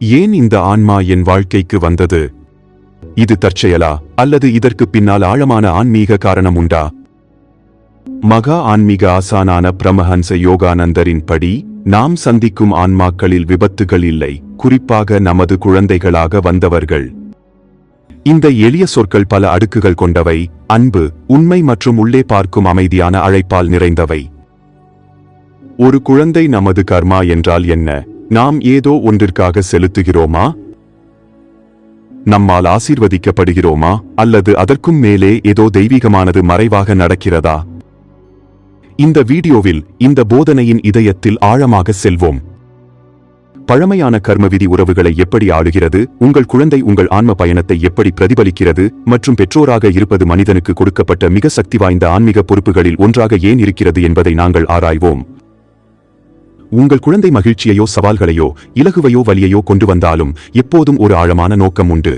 ஏன் இந்த ஆன்மா என் வாழ்க்கைக்கு வந்தது? இது தற்செயலா அல்லது இதற்கு பின்னால் ஆழமான ஆன்மீக காரணம் உண்டா? மகா ஆன்மீக ஆசானான பிரமஹன்ச யோகானந்தரின் படி நாம் சந்திக்கும் ஆன்மாக்களில் விபத்துகள் இல்லை குறிப்பாக நமது குழந்தைகளாக வந்தவர்கள். இந்த எளிய சொற்கள் பல அடுக்குகள் கொண்டவை அன்பு உண்மை மற்றும் உள்ளே பார்க்கும் அமைதியான அழைப்பால் நிறைந்தவை. ஒரு குழந்தை நமது கர்மா என்றால் என்ன? நாம் ஏதோ ஒன்றிற்காக செலுத்துகிறோமா? நம்மால் ஆசீர்வதிக்கப்படுகிறோமா? அல்லது அதற்கும் மேலே ஏதோ தெய்வீகமானது மறைவாக நடக்கிறதா? இந்த வீடியோவில் இந்த போதனையின் இதயத்தில் ஆழமாக செல்வோம். பழமையான கர்மவிதி உறவுகளை எப்படி ஆளுகிறது? உங்கள் குழந்தை உங்கள் ஆன்ம பயணத்தை எப்படி பிரதிபலிக்கிறது? மற்றும் பெற்றோராக இருப்பது மனிதனுக்கு கொடுக்கப்பட்ட மிக சக்தி வாய்ந்த ஆன்மீக பொறுப்புகளில் ஒன்றாக ஏன் இருக்கிறது என்பதை நாங்கள் ஆராய்வோம். உங்கள் குழந்தை மகிழ்ச்சியையோ சவால்களையோ இலகுவையோ வலியையோ கொண்டு வந்தாலும் எப்போதும் ஒரு ஆழமான நோக்கம் உண்டு.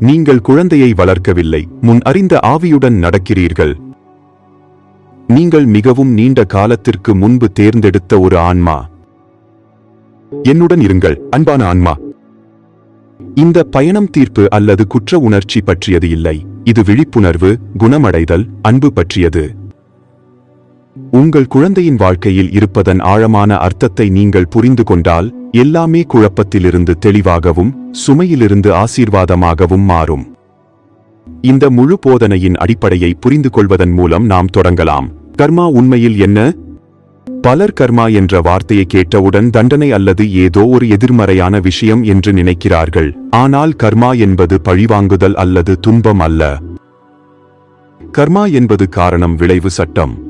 நீங்கள் குழந்தையை வளர்க்கவில்லை. முன் அறிந்த ஆவியுடன் நடக்கிறீர்கள். நீங்கள் மிகவும் நீண்ட காலத்திற்கு முன்பு தேர்ந்தெடுத்த ஒரு ஆன்மா. என்னுடன் இருங்கள் அன்பான ஆன்மா. இந்த பயணம் தீர்ப்பு அல்லது குற்ற உணர்ச்சி பற்றியது இல்லை. இது விழிப்புணர்வு குணமடைதல் அன்பு பற்றியது. உங்கள் குழந்தையின் வாழ்க்கையில் இருப்பதன் ஆழமான அர்த்தத்தை நீங்கள் புரிந்து கொண்டால் எல்லாமே குழப்பத்திலிருந்து தெளிவாகவும் சுமையிலிருந்து ஆசீர்வாதமாகவும் மாறும். இந்த முழு போதனையின் அடிப்படையை புரிந்து கொள்வதன் மூலம் நாம் தொடங்கலாம். கர்மா உண்மையில் என்ன? பலர் கர்மா என்ற வார்த்தையை கேட்டவுடன் தண்டனை அல்லது ஏதோ ஒரு எதிர்மறையான விஷயம் என்று நினைக்கிறார்கள். ஆனால் கர்மா என்பது பழிவாங்குதல் அல்லது துன்பம் அல்ல. கர்மா என்பது காரணம் விளைவு சட்டம்.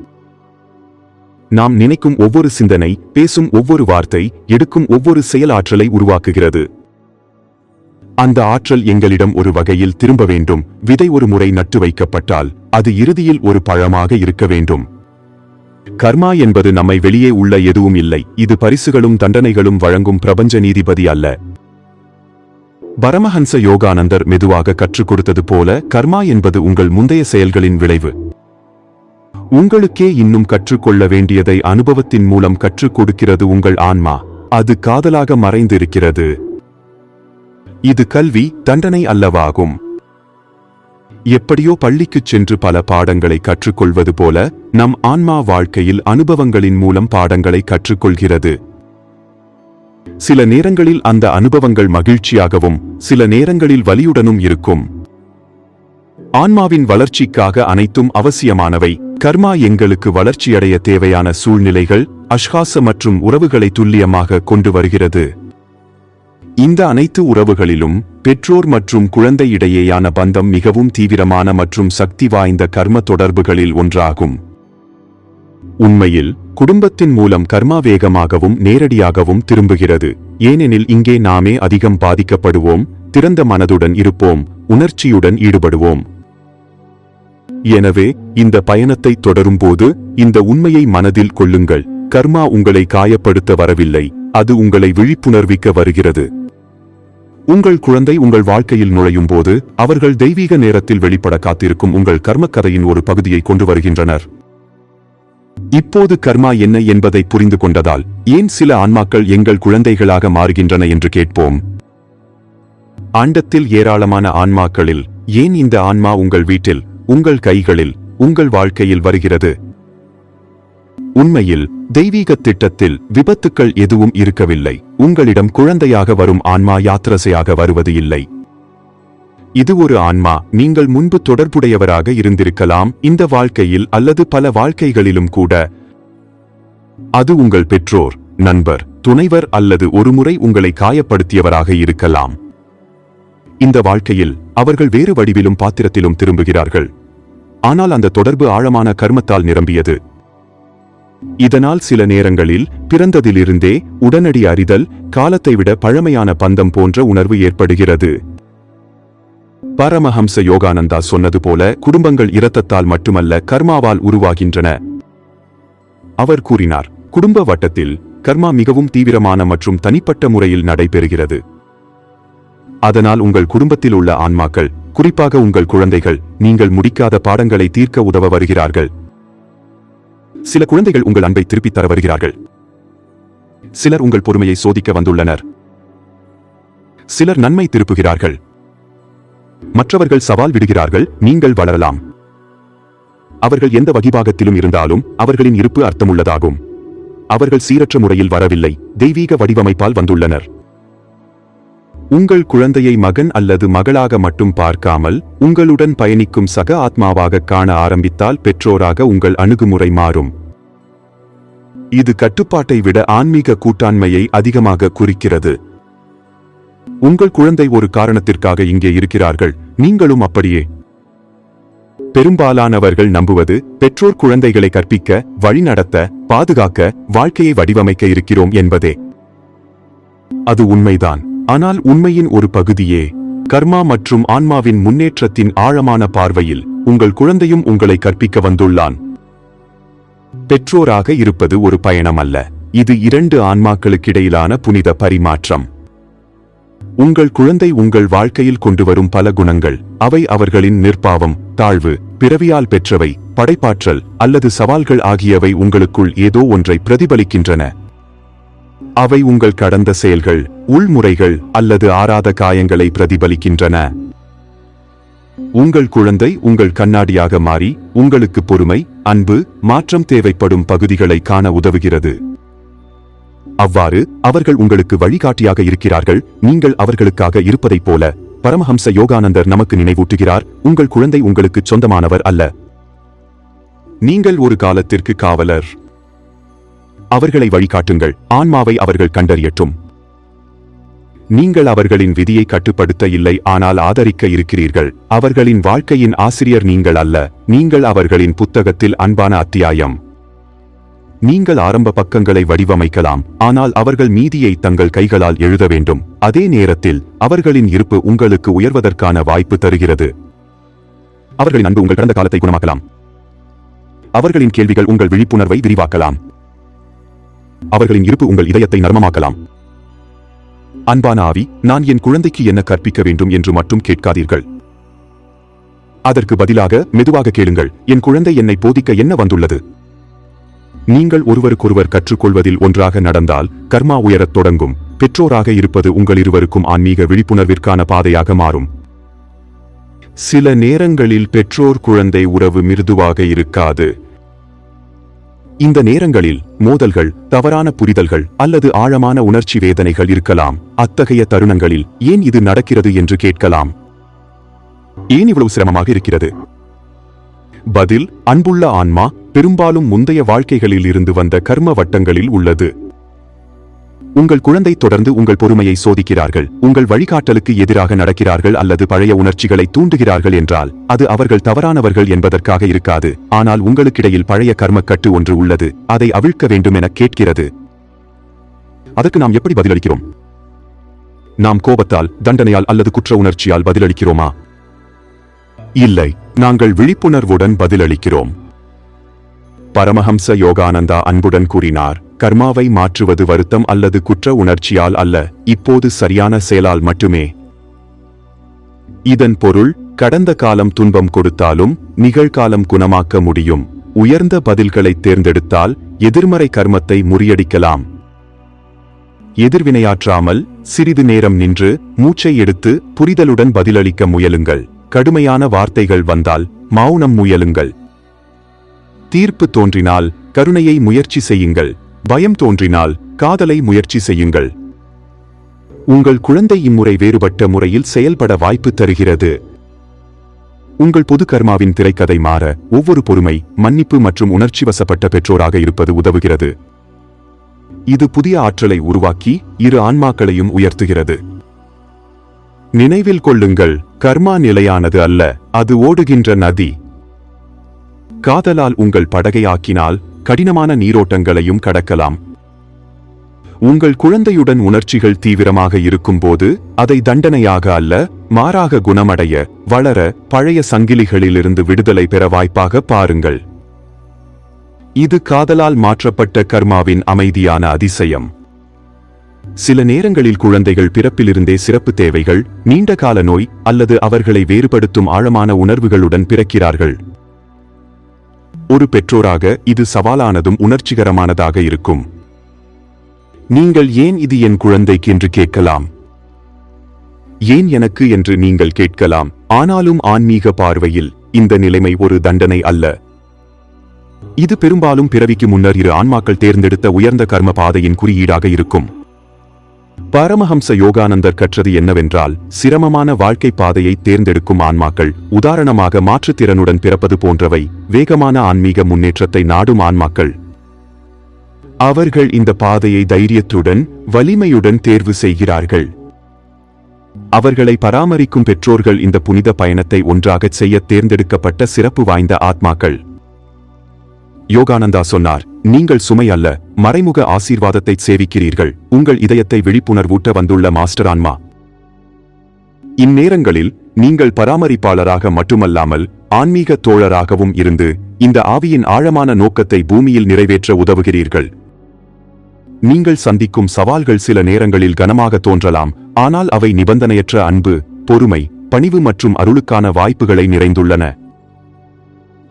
நாம் நினைக்கும் ஒவ்வொரு சிந்தனை பேசும் ஒவ்வொரு வார்த்தை எடுக்கும் ஒவ்வொரு செயலாற்றலை உருவாக்குகிறது. அந்த ஆற்றல் எங்களிடம் ஒரு வகையில் திரும்ப வேண்டும். விதை ஒரு முறை நட்டு வைக்கப்பட்டால் அது இறுதியில் ஒரு பழமாக இருக்க வேண்டும். கர்மா என்பது நம்மை வெளியே உள்ள எதுவும் இல்லை. இது பரிசுகளும் தண்டனைகளும் வழங்கும் பிரபஞ்ச நீதிபதி அல்ல. பரமஹன்ச யோகானந்தர் மெதுவாக கற்றுக் கொடுத்தது போல கர்மா என்பது உங்கள் முந்தைய செயல்களின் விளைவு. உங்களுக்கே இன்னும் கற்றுக்கொள்ள வேண்டியதை அனுபவத்தின் மூலம் கற்றுக் கொடுக்கிறது உங்கள் ஆன்மா. அது காதலாக மறைந்திருக்கிறது. இது கல்வி தண்டனை அல்லவாகும். எப்படியோ பள்ளிக்குச் சென்று பல பாடங்களை கற்றுக்கொள்வது போல நம் ஆன்மா வாழ்க்கையில் அனுபவங்களின் மூலம் பாடங்களை கற்றுக்கொள்கிறது. சில நேரங்களில் அந்த அனுபவங்கள் மகிழ்ச்சியாகவும் சில நேரங்களில் வலியுடனும் இருக்கும். ஆன்மாவின் வளர்ச்சிக்காக அனைத்தும் அவசியமானவை. கர்மா எங்களுக்கு வளர்ச்சியடைய தேவையான சூழ்நிலைகள் அஷ்காச மற்றும் உறவுகளை துல்லியமாக கொண்டு வருகிறது. இந்த அனைத்து உறவுகளிலும் பெற்றோர் மற்றும் குழந்தை இடையேயான பந்தம் மிகவும் தீவிரமான மற்றும் சக்தி வாய்ந்த கர்ம தொடர்புகளில் ஒன்றாகும். உண்மையில் குடும்பத்தின் மூலம் கர்மா வேகமாகவும் நேரடியாகவும் திரும்புகிறது. ஏனெனில் இங்கே நாமே அதிகம் பாதிக்கப்படுவோம் திறந்த மனதுடன் இருப்போம் உணர்ச்சியுடன் ஈடுபடுவோம். எனவே இந்த பயணத்தை தொடரும்போது இந்த உண்மையை மனதில் கொள்ளுங்கள். கர்மா உங்களை காயப்படுத்த வரவில்லை. அது உங்களை விழிப்புணர்விக்க வருகிறது. உங்கள் குழந்தை உங்கள் வாழ்க்கையில் நுழையும் போது அவர்கள் தெய்வீக நேரத்தில் வெளிப்பட காத்திருக்கும் உங்கள் கர்மக்கதையின் ஒரு பகுதியை கொண்டு வருகின்றனர். இப்போது கர்மா என்ன என்பதை புரிந்து கொண்டதால் ஏன் சில ஆன்மாக்கள் எங்கள் குழந்தைகளாக மாறுகின்றன என்று கேட்போம். ஆண்டத்தில் ஏராளமான ஆன்மாக்களில் ஏன் இந்த ஆன்மா உங்கள் வீட்டில் உங்கள் கைகளில் உங்கள் வாழ்க்கையில் வருகிறது. உண்மையில் தெய்வீக திட்டத்தில் விபத்துக்கள் எதுவும் இருக்கவில்லை. உங்களிடம் குழந்தையாக வரும் ஆன்மா யாத்திரசையாக வருவது இல்லை. இது ஒரு ஆன்மா நீங்கள் முன்பு தொடர்புடையவராக இருந்திருக்கலாம். இந்த வாழ்க்கையில் அல்லது பல வாழ்க்கைகளிலும் கூட அது உங்கள் பெற்றோர் நண்பர் துணைவர் அல்லது ஒருமுறை உங்களை காயப்படுத்தியவராக இருக்கலாம். இந்த வாழ்க்கையில் அவர்கள் வேறு வடிவிலும் பாத்திரத்திலும் திரும்புகிறார்கள். ஆனால் அந்த தொடர்பு ஆழமான கர்மத்தால் நிரம்பியது. இதனால் சில நேரங்களில் பிறந்ததிலிருந்தே உடனடி அறிதல் காலத்தை விட பழமையான பந்தம் போன்ற உணர்வு ஏற்படுகிறது. பரமஹம்ச யோகானந்தா சொன்னது போல குடும்பங்கள் இரத்தத்தால் மட்டுமல்ல கர்மாவால் உருவாகின்றன. அவர் கூறினார் குடும்ப வட்டத்தில் கர்மா மிகவும் தீவிரமான மற்றும் தனிப்பட்ட முறையில் நடைபெறுகிறது. அதனால் உங்கள் குடும்பத்தில் உள்ள ஆன்மாக்கள் குறிப்பாக உங்கள் குழந்தைகள் நீங்கள் முடிக்காத பாடங்களை தீர்க்க உதவ வருகிறார்கள். சில குழந்தைகள் உங்கள் அன்பை திருப்பித் தர வருகிறார்கள். சிலர் உங்கள் பொறுமையை சோதிக்க வந்துள்ளனர். சிலர் நன்மை திருப்புகிறார்கள். மற்றவர்கள் சவால் விடுகிறார்கள் நீங்கள் வளரலாம். அவர்கள் எந்த வகிபாகத்திலும் இருந்தாலும் அவர்களின் இருப்பு அர்த்தமுள்ளதாகும். அவர்கள் சீரற்ற முறையில் வரவில்லை தெய்வீக வடிவமைப்பால் வந்துள்ளனர். உங்கள் குழந்தையை மகன் அல்லது மகளாக மட்டும் பார்க்காமல் உங்களுடன் பயணிக்கும் சக ஆத்மாவாக காண ஆரம்பித்தால் பெற்றோராக உங்கள் அணுகுமுறை மாறும். இது கட்டுப்பாட்டை விட ஆன்மீக கூட்டாண்மையை அதிகமாக குறிக்கிறது. உங்கள் குழந்தை ஒரு காரணத்திற்காக இங்கே இருக்கிறார்கள் நீங்களும் அப்படியே. பெரும்பாலானவர்கள் நம்புவது பெற்றோர் குழந்தைகளை கற்பிக்க வழிநடத்த பாதுகாக்க வாழ்க்கையை வடிவமைக்க இருக்கிறோம் என்பதே. அது உண்மைதான். ஆனால் உண்மையின் ஒரு பகுதியே கர்மா மற்றும் ஆன்மாவின் முன்னேற்றத்தின் ஆழமான பார்வையில் உங்கள் குழந்தையும் உங்களை கற்பிக்க வந்துள்ளான். பெற்றோராக இருப்பது ஒரு பயணம் அல்ல இது இரண்டு ஆன்மாக்களுக்கிடையிலான புனித பரிமாற்றம். உங்கள் குழந்தை உங்கள் வாழ்க்கையில் கொண்டு வரும் பல குணங்கள் அவை அவர்களின் நிற்பாவம் தாழ்வு பிறவியால் பெற்றவை படைப்பாற்றல் அல்லது சவால்கள் ஆகியவை உங்களுக்குள் ஏதோ ஒன்றை பிரதிபலிக்கின்றன. அவை உங்கள் கடந்த செயல்கள் உள்முறைகள் அல்லது ஆறாத காயங்களை பிரதிபலிக்கின்றன. உங்கள் குழந்தை உங்கள் கண்ணாடியாக மாறி உங்களுக்கு பொறுமை அன்பு மாற்றம் தேவைப்படும் பகுதிகளை காண உதவுகிறது. அவ்வாறு அவர்கள் உங்களுக்கு வழிகாட்டியாக இருக்கிறார்கள் நீங்கள் அவர்களுக்காக இருப்பதைப் போல. பரமஹம்ச யோகானந்தர் நமக்கு நினைவூட்டுகிறார் உங்கள் குழந்தை உங்களுக்கு சொந்தமானவர் அல்ல. நீங்கள் ஒரு காலத்திற்கு காவலர். அவர்களை வழிகாட்டுங்கள். ஆன்மாவை அவர்கள் கண்டறியட்டும். நீங்கள் அவர்களின் விதியை கட்டுப்படுத்த இல்லை ஆனால் ஆதரிக்க இருக்கிறீர்கள். அவர்களின் வாழ்க்கையின் ஆசிரியர் நீங்கள் அல்ல. நீங்கள் அவர்களின் புத்தகத்தில் அன்பான அத்தியாயம். நீங்கள் ஆரம்ப பக்கங்களை வடிவமைக்கலாம் ஆனால் அவர்கள் மீதியை தங்கள் கைகளால் எழுத வேண்டும். அதே நேரத்தில் அவர்களின் இருப்பு உங்களுக்கு உயர்வதற்கான வாய்ப்பு தருகிறது. அவர்களின் அன்பு உங்கள் கடந்த காலத்தை குணமாக்கலாம். அவர்களின் கேள்விகள் உங்கள் விழிப்புணர்வை விரிவாக்கலாம். அவர்களின் இருப்பு உங்கள் இதயத்தை நர்மமாக்கலாம். அன்பான ஆவி நான் என் குழந்தைக்கு என்ன கற்பிக்க வேண்டும் என்று மட்டும் கேட்காதீர்கள். அதற்கு பதிலாக மெதுவாக கேளுங்கள் என் குழந்தை என்னை போதிக்க என்ன வந்துள்ளது? நீங்கள் ஒருவருக்கொருவர் கற்றுக்கொள்வதில் ஒன்றாக நடந்தால் கர்மா உயரத் தொடங்கும். பெற்றோராக இருப்பது உங்கள் இருவருக்கும் ஆன்மீக விழிப்புணர்விற்கான பாதையாக மாறும். சில நேரங்களில் பெற்றோர் குழந்தை உறவு மிருதுவாக இருக்காது. இந்த நேரங்களில் மோதல்கள் தவறான புரிதல்கள் அல்லது ஆழமான உணர்ச்சி வேதனைகள் இருக்கலாம். அத்தகைய தருணங்களில் ஏன் இது நடக்கிறது என்று கேட்கலாம். ஏன் இவ்வளவு சிரமமாக இருக்கிறது? பதில் அன்புள்ள ஆன்மா பெரும்பாலும் முந்தைய வாழ்க்கைகளில் இருந்து வந்த கர்ம வட்டங்களில் உள்ளது. உங்கள் குழந்தை தொடர்ந்து உங்கள் பொறுமையை சோதிக்கிறார்கள். உங்கள் வழிகாட்டலுக்கு எதிராக நடக்கிறார்கள் அல்லது பழைய உணர்ச்சிகளை தூண்டுகிறார்கள் என்றால் அது அவர்கள் தவறானவர்கள் என்பதற்காக இருக்காது. ஆனால் உங்களுக்கிடையில் பழைய கர்மக்கட்டு ஒன்று உள்ளது. அதை அவிழ்க்க வேண்டும் என கேட்கிறது. அதற்கு நாம் எப்படி பதிலளிக்கிறோம்? நாம் கோபத்தால் தண்டனையால் அல்லது குற்ற உணர்ச்சியால் பதிலளிக்கிறோமா? இல்லை. நாங்கள் விழிப்புணர்வுடன் பதிலளிக்கிறோம். பரமஹம்ச யோகானந்தா அன்புடன் கூறினார். கர்மாவை மாற்றுவது வருத்தம் அல்லது குற்ற உணர்ச்சியால் அல்ல இப்போது சரியான செயலால் மட்டுமே. இதன் பொருள் கடந்த காலம் துன்பம் கொடுத்தாலும் நிகழ்காலம் குணமாக்க முடியும். உயர்ந்த பதில்களை தேர்ந்தெடுத்தால் எதிர்மறை கர்மத்தை முறியடிக்கலாம். எதிர்வினையாற்றாமல் சிறிது நேரம் நின்று மூச்சை எடுத்து புரிதலுடன் பதிலளிக்க முயலுங்கள். கடுமையான வார்த்தைகள் வந்தால் மௌனம் முயலுங்கள். தீர்ப்பு தோன்றினால் கருணையை முயற்சி செய்யுங்கள். பயம் தோன்றினால் காதலை முயற்சி செய்யுங்கள். உங்கள் குழந்தை இம்முறை வேறுபட்ட முறையில் செயல்பட வாய்ப்பு தருகிறது. உங்கள் பொது கர்மாவின் திரைக்கதை மாற ஒவ்வொரு பொறுமை மன்னிப்பு மற்றும் உணர்ச்சி வசப்பட்ட பெற்றோராக இருப்பது உதவுகிறது. இது புதிய ஆற்றலை உருவாக்கி இரு ஆன்மாக்களையும் உயர்த்துகிறது. நினைவில் கொள்ளுங்கள் கர்மா நிலையானது அல்ல அது ஓடுகின்ற நதி. காதலால் உங்கள் படகை ஆக்கினால் கடினமான நீரோட்டங்களையும் கடக்கலாம். உங்கள் குழந்தையுடன் உணர்ச்சிகள் தீவிரமாக இருக்கும்போது அதை தண்டனையாக அல்ல மாறாக குணமடைய வளர பழைய சங்கிலிகளிலிருந்து விடுதலை பெற வாய்ப்பாக பாருங்கள். இது காதலால் மாற்றப்பட்ட கர்மாவின் அமைதியான அதிசயம். சில நேரங்களில் குழந்தைகள் பிறப்பிலிருந்தே சிறப்பு தேவைகள் நீண்டகால நோய் அல்லது அவர்களை வேறுபடுத்தும் ஆழமான உணர்வுகளுடன் பிறக்கிறார்கள். ஒரு பெற்றோராக இது சவாலானதும் உணர்ச்சிகரமானதாக இருக்கும். நீங்கள் ஏன் இது என் குழந்தைக்கு என்று கேட்கலாம். ஏன் எனக்கு என்று நீங்கள் கேட்கலாம். ஆனாலும் ஆன்மீக பார்வையில் இந்த நிலைமை ஒரு தண்டனை அல்ல. இது பெரும்பாலும் பிறவிக்கு முன்னர் இரு ஆன்மாக்கள் தேர்ந்தெடுத்த உயர்ந்த கர்ம பாதையின் குறியீடாக இருக்கும். பரமஹம்ச யோகானந்தர் கற்றது என்னவென்றால் சிரமமான வாழ்க்கை பாதையை தேர்ந்தெடுக்கும் ஆன்மாக்கள் உதாரணமாக மாற்றுத்திறனுடன் பிறப்பது போன்றவை வேகமான ஆன்மீக முன்னேற்றத்தை நாடும் ஆன்மாக்கள். அவர்கள் இந்த பாதையை தைரியத்துடன் வலிமையுடன் தேர்வு செய்கிறார்கள். அவர்களை பராமரிக்கும் பெற்றோர்கள் இந்த புனித பயணத்தை ஒன்றாகச் செய்ய தேர்ந்தெடுக்கப்பட்ட சிறப்பு வாய்ந்த ஆத்மாக்கள். யோகானந்தா சொன்னார் நீங்கள் சுமை அல்ல மறைமுக ஆசீர்வாதத்தை சேவிக்கிறீர்கள். உங்கள் இதயத்தை விழிப்புணர்வூட்ட வந்துள்ள மாஸ்டர் ஆன்மா இந்நேரங்களில் நீங்கள் பராமரிப்பாளராக மட்டுமல்லாமல் ஆன்மீக தோழராகவும் இருந்து இந்த ஆவியின் ஆழமான நோக்கத்தை பூமியில் நிறைவேற்ற உதவுகிறீர்கள். நீங்கள் சந்திக்கும் சவால்கள் சில நேரங்களில் கனமாக தோன்றலாம் ஆனால் அவை நிபந்தனையற்ற அன்பு பொறுமை பணிவு மற்றும் அருளுக்கான வாய்ப்புகளை நிறைந்துள்ளன.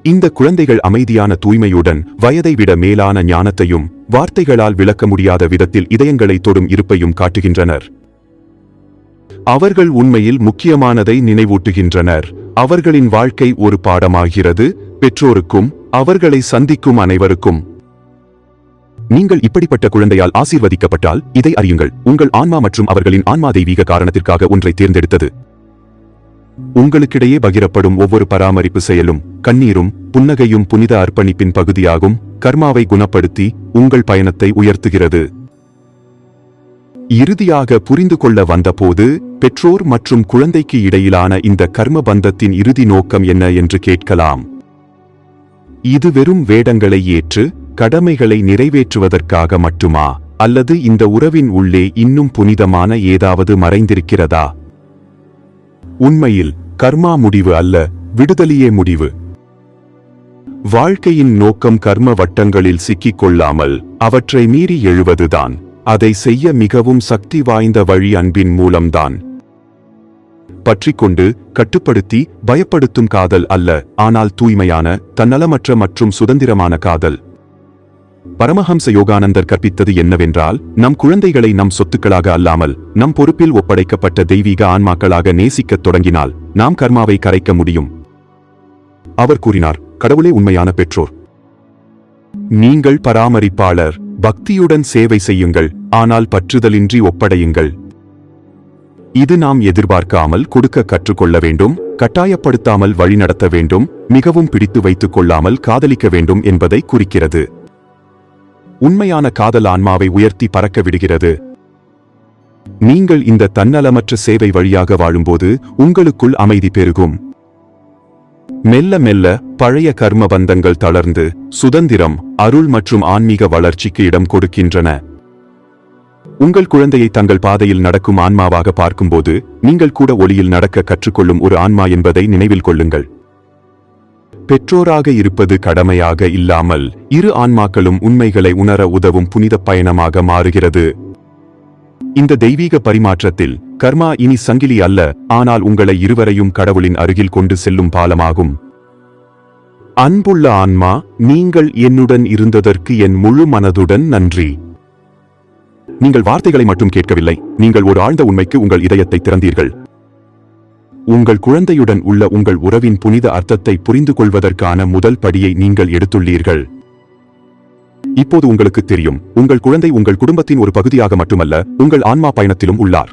இந்த குழந்தைகள் அமைதியான தூய்மையுடன் வயதை விட மேலான ஞானத்தையும் வார்த்தைகளால் விளக்க முடியாத விதத்தில் இதயங்களை தொடும் இருப்பையும் காட்டுகின்றனர். அவர்கள் உண்மையில் முக்கியமானதை நினைவூட்டுகின்றனர். அவர்களின் வாழ்க்கை ஒரு பாடமாகிறது. பெற்றோருக்கும் அவர்களை சந்திக்கும் அனைவருக்கும். நீங்கள் இப்படிப்பட்ட குழந்தையால் ஆசீர்வதிக்கப்பட்டால் இதை அறியுங்கள். உங்கள் ஆன்மா மற்றும் அவர்களின் ஆன்மா தெய்வீக காரணத்திற்காக ஒன்றை தேர்ந்தெடுத்தது. உங்களுக்கிடையே பகிரப்படும் ஒவ்வொரு பராமரிப்பு செயலும் கண்ணீரும் புன்னகையும் புனித அர்ப்பணிப்பின் பகுதியாகும். கர்மாவை குணப்படுத்தி உங்கள் பயணத்தை உயர்த்துகிறது. இறுதியாக புரிந்து கொள்ள வந்தபோது பெற்றோர் மற்றும் குழந்தைக்கு இடையிலான இந்த கர்ம பந்தத்தின் இறுதி நோக்கம் என்ன என்று கேட்கலாம். இது வெறும் வேடங்களை ஏற்று கடமைகளை நிறைவேற்றுவதற்காக மட்டுமா அல்லது இந்த உறவின் உள்ளே இன்னும் புனிதமான ஏதாவது மறைந்திருக்கிறதா? உண்மையில் கர்மா முடிவு அல்ல விடுதலையே முடிவு. வாழ்க்கையின் நோக்கம் கர்ம வட்டங்களில் சிக்கிக் கொள்ளாமல் அவற்றை மீறி எழுவதுதான். அதை செய்ய மிகவும் சக்தி வாய்ந்த வழி அன்பின் மூலம்தான். பற்றிக்கொண்டு கட்டுப்படுத்தி பயப்படுத்தும் காதல் அல்ல ஆனால் தூய்மையான தன்னலமற்ற மற்றும் சுதந்திரமான காதல். பரமஹம்ச யோகானந்தர் கற்பித்தது என்னவென்றால் நம் குழந்தைகளை நம் சொத்துக்களாக அல்லாமல் நம் பொறுப்பில் ஒப்படைக்கப்பட்ட தெய்வீக ஆன்மாக்களாக நேசிக்கத் தொடங்கினால் நாம் கர்மாவை கரைக்க முடியும். அவர் கூறினார் கடவுளே உண்மையான பெற்றோர். நீங்கள் பராமரிப்பாளர். பக்தியுடன் சேவை செய்யுங்கள். ஆனால் பற்றுதலின்றி ஒப்படையுங்கள். இது நாம் எதிர்பார்க்காமல் கொடுக்க கற்றுக்கொள்ள வேண்டும் கட்டாயப்படுத்தாமல் வழிநடத்த வேண்டும் மிகவும் பிடித்து வைத்துக் கொள்ளாமல் காதலிக்க வேண்டும் என்பதை குறிக்கிறது. உண்மையான காதல் ஆன்மாவை உயர்த்தி பறக்க விடுகிறது. நீங்கள் இந்த தன்னலமற்ற சேவை வழியாக வாழும்போது உங்களுக்குள் அமைதி பெருகும். மெல்ல மெல்ல பழைய கர்ம பந்தங்கள் தளர்ந்து சுதந்திரம் அருள் மற்றும் ஆன்மீக வளர்ச்சிக்கு இடம் கொடுக்கின்றன. உங்கள் குழந்தையை தங்கள் பாதையில் நடக்கும் ஆன்மாவாக பார்க்கும்போது நீங்கள் கூட ஒளியில் நடக்க கற்றுக்கொள்ளும் ஒரு ஆன்மா என்பதை நினைவில் கொள்ளுங்கள். பெற்றோராக இருப்பது கடமையாக இல்லாமல் இரு ஆன்மாக்களும் உண்மைகளை உணர உதவும் புனித பயணமாக மாறுகிறது. இந்த தெய்வீக பரிமாற்றத்தில் கர்மா இனி சங்கிலி அல்ல ஆனால் உங்களை இருவரையும் கடவுளின் அருகில் கொண்டு செல்லும் பாலமாகும். அன்புள்ள ஆன்மா நீங்கள் என்னுடன் இருந்ததற்கு என் முழு மனதுடன் நன்றி. நீங்கள் வார்த்தைகளை மட்டும் கேட்கவில்லை நீங்கள் ஒரு ஆழ்ந்த உண்மைக்கு உங்கள் இதயத்தை திறந்தீர்கள். உங்கள் குழந்தையுடன் உள்ள உங்கள் உறவின் புனித அர்த்தத்தை புரிந்து கொள்வதற்கான முதல் படியை நீங்கள் எடுத்துள்ளீர்கள். இப்போது உங்களுக்கு தெரியும் உங்கள் குழந்தை உங்கள் குடும்பத்தின் ஒரு பகுதியாக மட்டுமல்ல உங்கள் ஆன்மா பயணத்திலும் உள்ளார்.